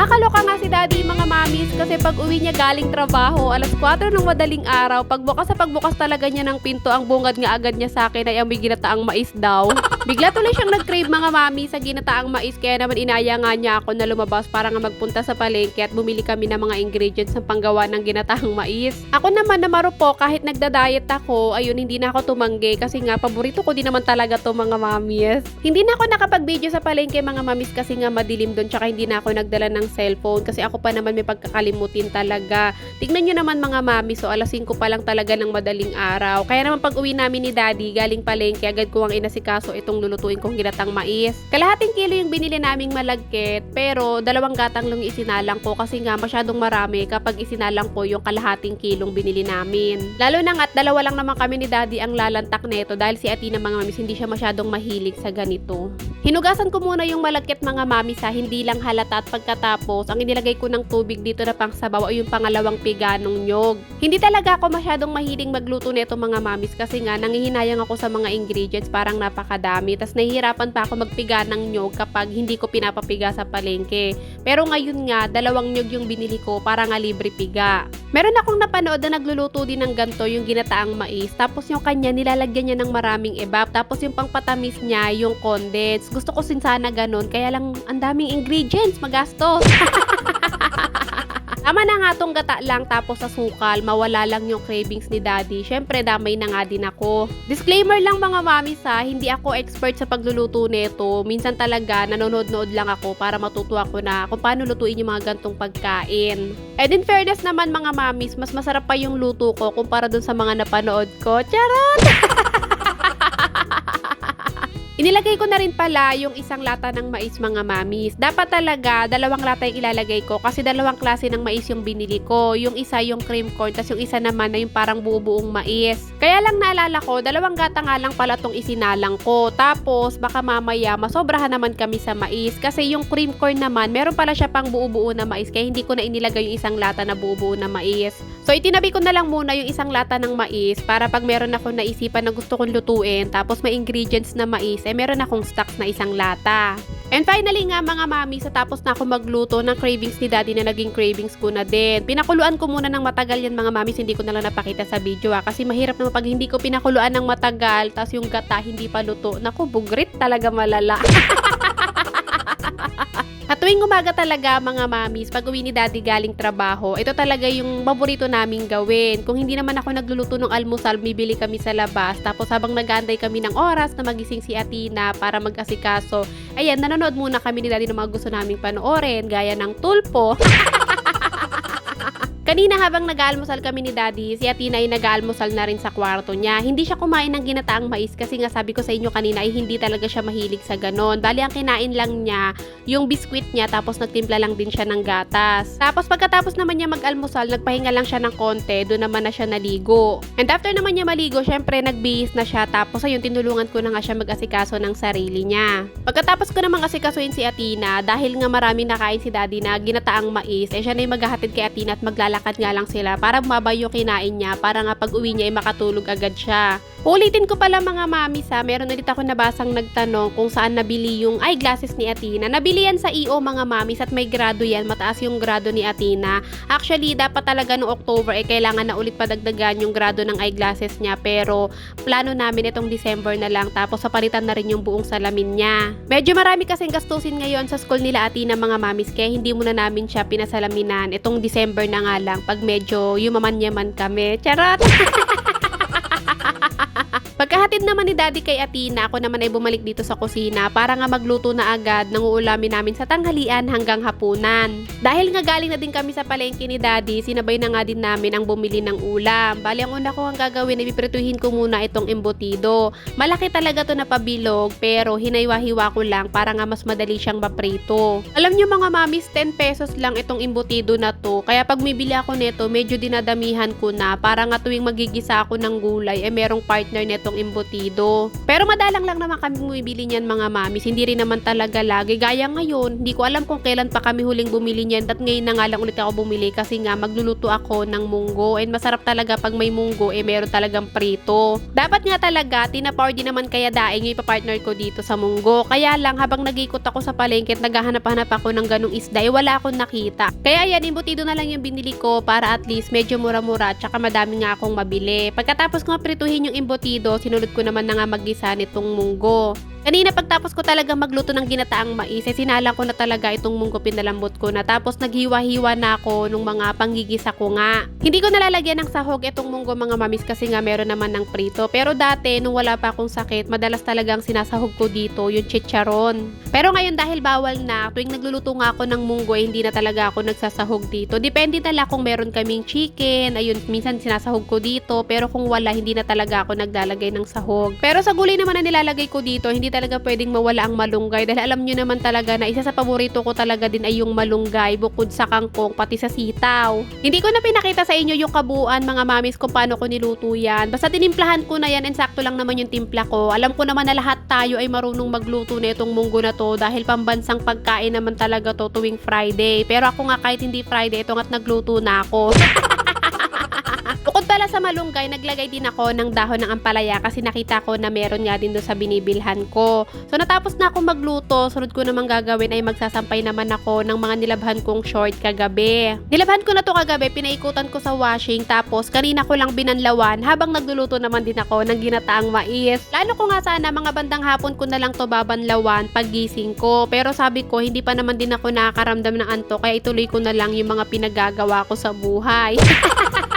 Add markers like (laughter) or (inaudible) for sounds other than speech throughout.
Nakakaloka nga si daddy mga mamis kasi pag uwi niya galing trabaho, alas 4 ng madaling araw, pagbukas sa pagbukas talaga niya ng pinto, ang bungad nga agad niya sa akin ay ang may ginataang mais daw. (laughs) Bigla tuloy siyang nag-crave mga mami sa ginataang mais kaya naman inaya nga niya ako na lumabas para nga magpunta sa palengke at bumili kami ng mga ingredients ng panggawa ng ginataang mais. Ako naman na marupo kahit nagda-diet ako, ayun hindi na ako tumanggi kasi nga paborito ko din naman talaga to mga mamis. Hindi na ako nakapag-video sa palengke mga mamis kasi nga madilim doon tsaka hindi na ako nagdala ng cellphone kasi ako pa naman may pagkakalimutin talaga. Tignan nyo naman mga mami, so alas 5 pa lang talaga ng madaling araw. Kaya naman pag uwi namin ni daddy, galing palengke, agad ko ang inasikaso itong lulutuin kong ginatang mais. Kalahating kilo yung binili naming malagkit, pero dalawang gatang lang isinalang ko kasi nga masyadong marami kapag isinalang ko yung kalahating kilong binili namin. Lalo na nga't dalawa lang naman kami ni daddy ang lalantak neto dahil si Atina mga mamis hindi siya masyadong mahilig sa ganito. Hinugasan ko muna yung malagkit mga mami sa hindi lang halata at pagkatapos, ang inilagay ko ng tubig dito na pang sabaw ay yung pangalawang piga ng nyog. Hindi talaga ako masyadong mahiling magluto nito mga mamis kasi nga nangihinayang ako sa mga ingredients parang napakadami. Tapos nahihirapan pa ako magpiga ng nyog kapag hindi ko pinapapiga sa palengke. Pero ngayon nga, dalawang nyog yung binili ko para nga libre piga. Meron akong napanood na nagluluto din ng ganto yung ginataang mais. Tapos yung kanya nilalagyan niya ng maraming ebap. Tapos yung pangpatamis niya yung condensed. Gusto ko sin sana ganun. Kaya lang ang daming ingredients. Magastos. (laughs) Tama na nga tong gata lang tapos sa sukal, mawala lang yung cravings ni daddy. Syempre, damay na nga din ako. Disclaimer lang mga mami sa, hindi ako expert sa pagluluto nito. Minsan talaga, nanonood-nood lang ako para matuto ako na kung paano lutuin yung mga gantong pagkain. And in fairness naman mga mamis, mas masarap pa yung luto ko kumpara dun sa mga napanood ko. Charot! (laughs) Inilagay ko na rin pala yung isang lata ng mais mga mamis. Dapat talaga dalawang lata yung ilalagay ko kasi dalawang klase ng mais yung binili ko. Yung isa yung cream corn, tas yung isa naman na yung parang buo-buong mais. Kaya lang naalala ko, dalawang gata nga lang pala tong isinalang ko. Tapos baka mamaya masobrahan naman kami sa mais kasi yung cream corn naman, meron pala siya pang buo-buo na mais kaya hindi ko na inilagay yung isang lata na buo-buo na mais. So itinabi ko na lang muna yung isang lata ng mais para pag meron ako naisipan na gusto kong lutuin tapos may ingredients na mais, eh meron akong stocks na isang lata. And finally nga mga mami, sa tapos na ako magluto ng cravings ni daddy na naging cravings ko na din. Pinakuluan ko muna ng matagal yan mga mami, hindi ko na lang napakita sa video ah, kasi mahirap naman pag hindi ko pinakuluan ng matagal, tapos yung gata hindi pa luto. Naku, bugrit talaga malala. (laughs) At tuwing umaga talaga mga mamis, pag uwi ni daddy galing trabaho, ito talaga yung paborito naming gawin. Kung hindi naman ako nagluluto ng almusal, bibili kami sa labas. Tapos habang nagantay kami ng oras na magising si Atina para mag-asikaso, ayan, nanonood muna kami ni daddy ng mga gusto naming panoorin, gaya ng tulpo. (laughs) Kanina habang nag-aalmusal kami ni Daddy, si Atina ay nag-aalmusal na rin sa kwarto niya. Hindi siya kumain ng ginataang mais kasi nga sabi ko sa inyo kanina ay hindi talaga siya mahilig sa ganon. Bali ang kinain lang niya yung biskwit niya tapos nagtimpla lang din siya ng gatas. Tapos pagkatapos naman niya mag-almusal, nagpahinga lang siya ng konti, doon naman na siya naligo. And after naman niya maligo, syempre nagbihis na siya tapos ayun tinulungan ko na nga siya mag-asikaso ng sarili niya. Pagkatapos ko namang asikasuin si Atina, dahil nga marami nakain si Daddy na ginataang mais, eh siya na yung maghahatid kay Atina at maglalakad nga lang sila para bumaba yung kinain niya para nga pag uwi niya ay makatulog agad siya. Ulitin ko pala mga mami sa, meron ulit ako nabasang nagtanong kung saan nabili yung eyeglasses ni Atina. Nabili yan sa EO mga mamis at may grado yan, mataas yung grado ni Atina. Actually, dapat talaga noong October eh kailangan na ulit padagdagan yung grado ng eyeglasses niya pero plano namin itong December na lang tapos sapalitan na rin yung buong salamin niya. Medyo marami kasing gastusin ngayon sa school nila Atina mga mamis kaya hindi muna namin siya pinasalaminan itong December na nga lang pag medyo yumaman-yaman kami. Charot! (laughs) Pagkahatid naman ni Daddy kay Atina, ako naman ay bumalik dito sa kusina para nga magluto na agad ng uulamin namin sa tanghalian hanggang hapunan. Dahil nga galing na din kami sa palengke ni Daddy, sinabay na nga din namin ang bumili ng ulam. Bali, ang una ko ang gagawin ay piprituhin ko muna itong embutido. Malaki talaga to na pabilog, pero hinaywa-hiwa ko lang para nga mas madali siyang maprito. Alam nyo mga mamis, 10 pesos lang itong embutido na to. Kaya pag mibili ako nito, medyo dinadamihan ko na para nga tuwing magigisa ako ng gulay, eh merong partner netong embutido embutido. Pero madalang lang naman kami bumibili niyan mga mamis. Hindi rin naman talaga lagi. Gaya ngayon, hindi ko alam kung kailan pa kami huling bumili niyan. At ngayon na nga lang ulit ako bumili kasi nga magluluto ako ng munggo. And masarap talaga pag may munggo, eh meron talagang prito. Dapat nga talaga, tinapawar din naman kaya daing yung ipapartner ko dito sa munggo. Kaya lang, habang nag-ikot ako sa palengke at naghahanap-hanap ako ng ganong isda, eh wala akong nakita. Kaya yan, imbutido na lang yung binili ko para at least medyo mura-mura at saka madami nga akong mabili. Pagkatapos ko prituhin yung imbutido, sinulod ko naman na nga magisa nitong munggo. Kanina pagtapos ko talaga magluto ng ginataang mais, eh sinalang ko na talaga itong munggo pinalambot ko na tapos naghiwa-hiwa na ako nung mga panggigisa ko nga. Hindi ko nalalagyan ng sahog itong munggo mga mamis kasi nga meron naman ng prito. Pero dati nung wala pa akong sakit, madalas talagang sinasahog ko dito yung chicharon. Pero ngayon dahil bawal na, tuwing nagluluto nga ako ng munggo, eh, hindi na talaga ako nagsasahog dito. Depende na lang kung meron kaming chicken, ayun, minsan sinasahog ko dito. Pero kung wala, hindi na talaga ako naglalagay ng sahog. Pero sa gulay naman na nilalagay ko dito, hindi talaga pwedeng mawala ang malunggay dahil alam nyo naman talaga na isa sa paborito ko talaga din ay yung malunggay bukod sa kangkong pati sa sitaw. Hindi ko na pinakita sa inyo yung kabuuan mga mamis kung paano ko niluto yan. Basta tinimplahan ko na yan and sakto lang naman yung timpla ko. Alam ko naman na lahat tayo ay marunong magluto na itong munggo na to dahil pambansang pagkain naman talaga to tuwing Friday. Pero ako nga kahit hindi Friday, ito nga't nagluto na ako. (laughs) Pala sa malunggay, naglagay din ako ng dahon ng ampalaya kasi nakita ko na meron nga din doon sa binibilhan ko. So natapos na ako magluto, sunod ko namang gagawin ay magsasampay naman ako ng mga nilabhan kong short kagabi. Nilabhan ko na to kagabi, pinaikutan ko sa washing tapos kanina ko lang binanlawan habang nagluluto naman din ako ng ginataang mais. Lalo ko nga sana mga bandang hapon ko na lang to babanlawan paggising ko. Pero sabi ko hindi pa naman din ako nakakaramdam ng anto kaya ituloy ko na lang yung mga pinagagawa ko sa buhay. (laughs)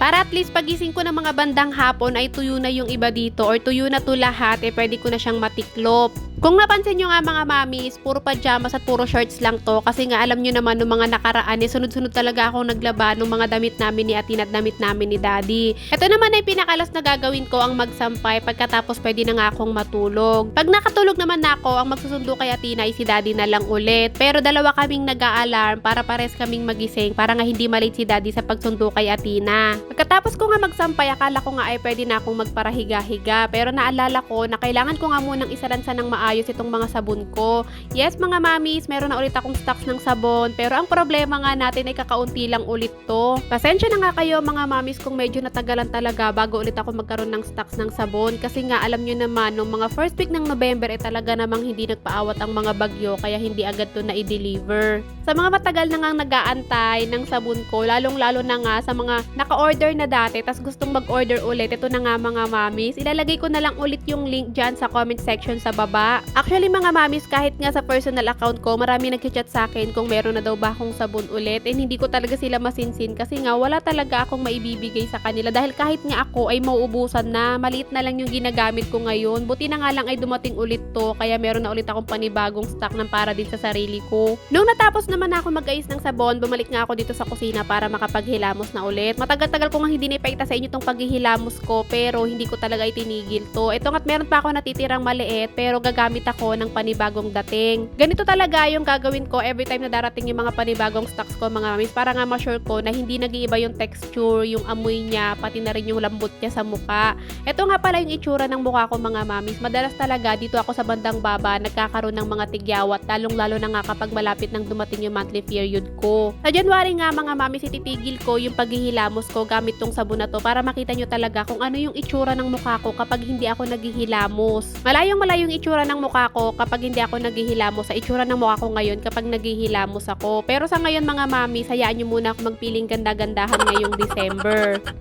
Para at least pagising ko ng mga bandang hapon ay tuyo na yung iba dito or tuyo na to lahat, eh pwede ko na siyang matiklop. Kung napansin nyo nga mga mamis, puro pajamas at puro shorts lang to kasi nga alam nyo naman nung mga nakaraan, eh sunod-sunod talaga akong naglaba ng mga damit namin ni Atin at damit namin ni Daddy. Ito naman ay pinakalas na gagawin ko ang magsampay pagkatapos pwede na nga akong matulog. Pag nakatulog naman na ako, ang magsusundo kay Atina ay si Daddy na lang ulit. Pero dalawa kaming nag-a-alarm para pares kaming magising para nga hindi malate si Daddy sa pagsundo kay Atina. Pagkatapos ko nga magsampay, akala ko nga ay pwede na akong magparahiga-higa. Pero naalala ko na kailangan ko nga munang isalansa ng maayos itong mga sabon ko. Yes, mga mamis, meron na ulit akong stocks ng sabon. Pero ang problema nga natin ay kakaunti lang ulit to. Pasensya na nga kayo mga mamis kung medyo natagalan talaga bago ulit ako magkaroon ng stocks ng sabon. Kasi nga alam nyo naman, nung mga first week ng November, eh talaga namang hindi nagpaawat ang mga bagyo kaya hindi agad to na i-deliver. Sa mga matagal na nga nag-aantay ng sabon ko, lalong-lalo na nga sa mga naka-order na dati, tas gustong mag-order ulit, ito na nga mga mamis, ilalagay ko na lang ulit yung link dyan sa comment section sa baba. Actually mga mamis, kahit nga sa personal account ko, marami nag-chat sa akin kung meron na daw ba akong sabon ulit, and hindi ko talaga sila masinsin kasi nga wala talaga akong maibibigay sa kanila dahil kahit nga ako ay mauubusan na, maliit na lang yung ginagamit ko ngayon, buti na nga lang ay dumating ulit to, kaya meron na ulit akong panibagong stock ng para din sa sarili ko. Nung natapos naman ako mag-ayos ng sabon, bumalik nga ako dito sa kusina para makapaghilamos na ulit. Matagal-tagal ko nga hindi naipakita sa inyo tong paghihilamos ko pero hindi ko talaga itinigil to. Ito nga't meron pa ako natitirang maliit pero gagamit ako ng panibagong dating. Ganito talaga yung gagawin ko every time na darating yung mga panibagong stocks ko mga mamis para nga ma-sure ko na hindi nag-iiba yung texture, yung amoy niya, pati na rin yung lambot niya sa muka. Ito nga pala yung itsura ng mukha ko mga mamis. Madalas talaga dito ako sa bandang baba nagkakaroon ng mga tigyawat lalong-lalo na nga kapag malapit nang dumating yung monthly period ko. Sa January nga mga mamis ititigil ko yung paghihilamos ko gamit tong sabon na to para makita nyo talaga kung ano yung itsura ng mukha ko kapag hindi ako naghihilamos. Malayong malayong itsura ng mukha ko kapag hindi ako naghihilamos sa itsura ng mukha ko ngayon kapag naghihilamos ako. Pero sa ngayon mga mami, hayaan nyo muna ako magpiling ganda-gandahan ngayong December.